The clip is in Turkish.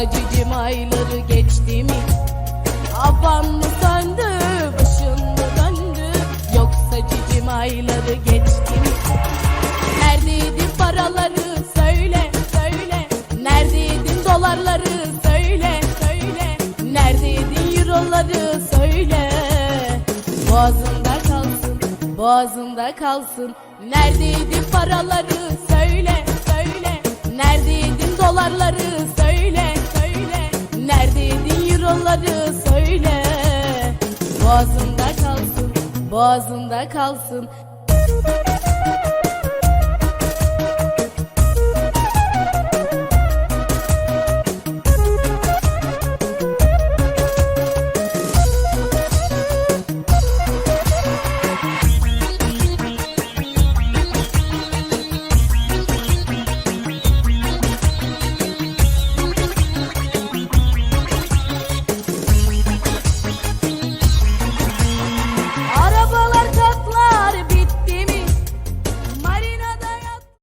Yoksa cicim ayları geçti mi? Havan mı söndü, başın mı döndü? Yoksa cicim ayları geçti mi? Neredeydin paraları söyle söyle Neredeydin dolarları söyle söyle Neredeydin euroları söyle Boğazında kalsın boğazında kalsın Neredeydin paraları söyle Euroları söyle. Boğazında kalsın boğazında kalsın